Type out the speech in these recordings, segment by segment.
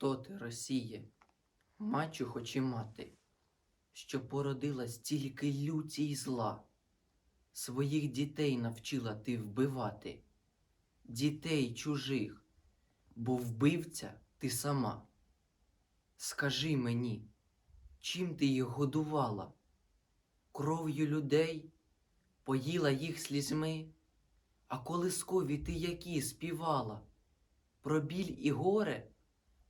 Хто ти, Росіє, мачухо чи мати, що породила стільки люті й зла? Своїх дітей навчила ти вбивати, дітей чужих, бо вбивця ти сама. Скажи мені, чим ти їх годувала? Кров'ю людей, поїла їх слізьми, а колискові ти які співала? Про біль і горе,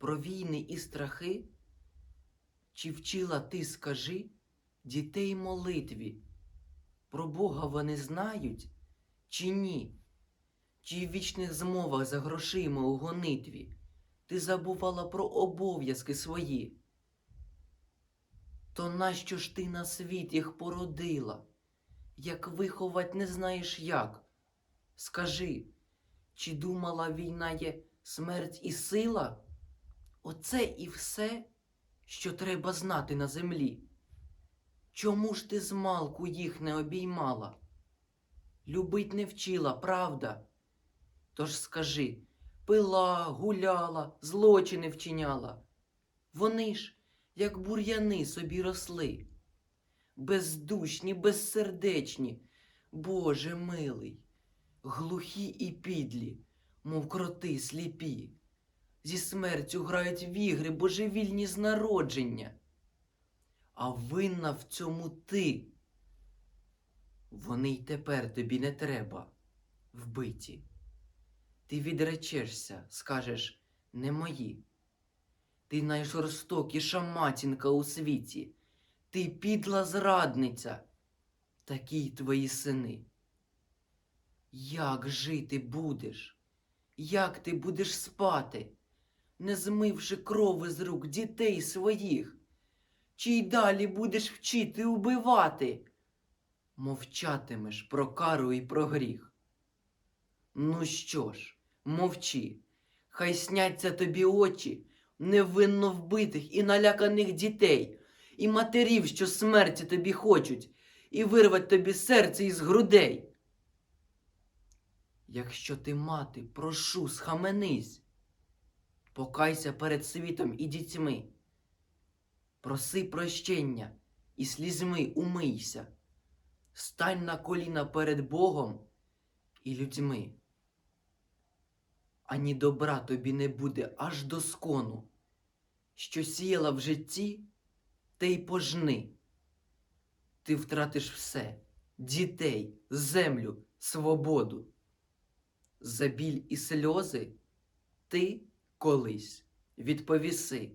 про війни і страхи? Чи вчила ти, скажи, дітей молитві? Про Бога вони знають чи ні? Чи в вічних змовах за грошима у гонитві ти забувала про обов'язки свої? То нащо ж ти на світ їх породила? Як виховать не знаєш як? Скажи, чи думала війна є смерть і сила? Оце і все, що треба знати на землі. Чому ж ти змалку їх не обіймала? Любить не вчила, правда? Тож скажи, пила, гуляла, злочини вчиняла. Вони ж, як бур'яни, собі росли. Бездушні, безсердечні, Боже милий, глухі і підлі, мов кроти сліпі, зі смертю грають в ігри божевільні з народження. А винна в цьому ти. Вони й тепер тобі не треба, вбиті. Ти відречешся, скажеш, не мої. Ти найжорстокіша матінка у світі, ти підла зрадниця, такі твої сини. Як жити будеш? Як ти будеш спати, не змивши крови з рук дітей своїх? Чи й далі будеш вчити убивати? Мовчатимеш про кару і про гріх. Ну що ж, мовчи, хай сняться тобі очі невинно вбитих і наляканих дітей, і матерів, що смерті тобі хочуть, і вирвать тобі серце із грудей. Якщо ти мати, прошу, схаменись, покайся перед світом і дітьми. Проси прощення і слізьми умийся, стань на коліна перед Богом і людьми. Ані добра тобі не буде аж до скону, що сіяла в житті, те й пожни. Ти втратиш все дітей, землю, свободу. За біль і сльози ти колись відповіси.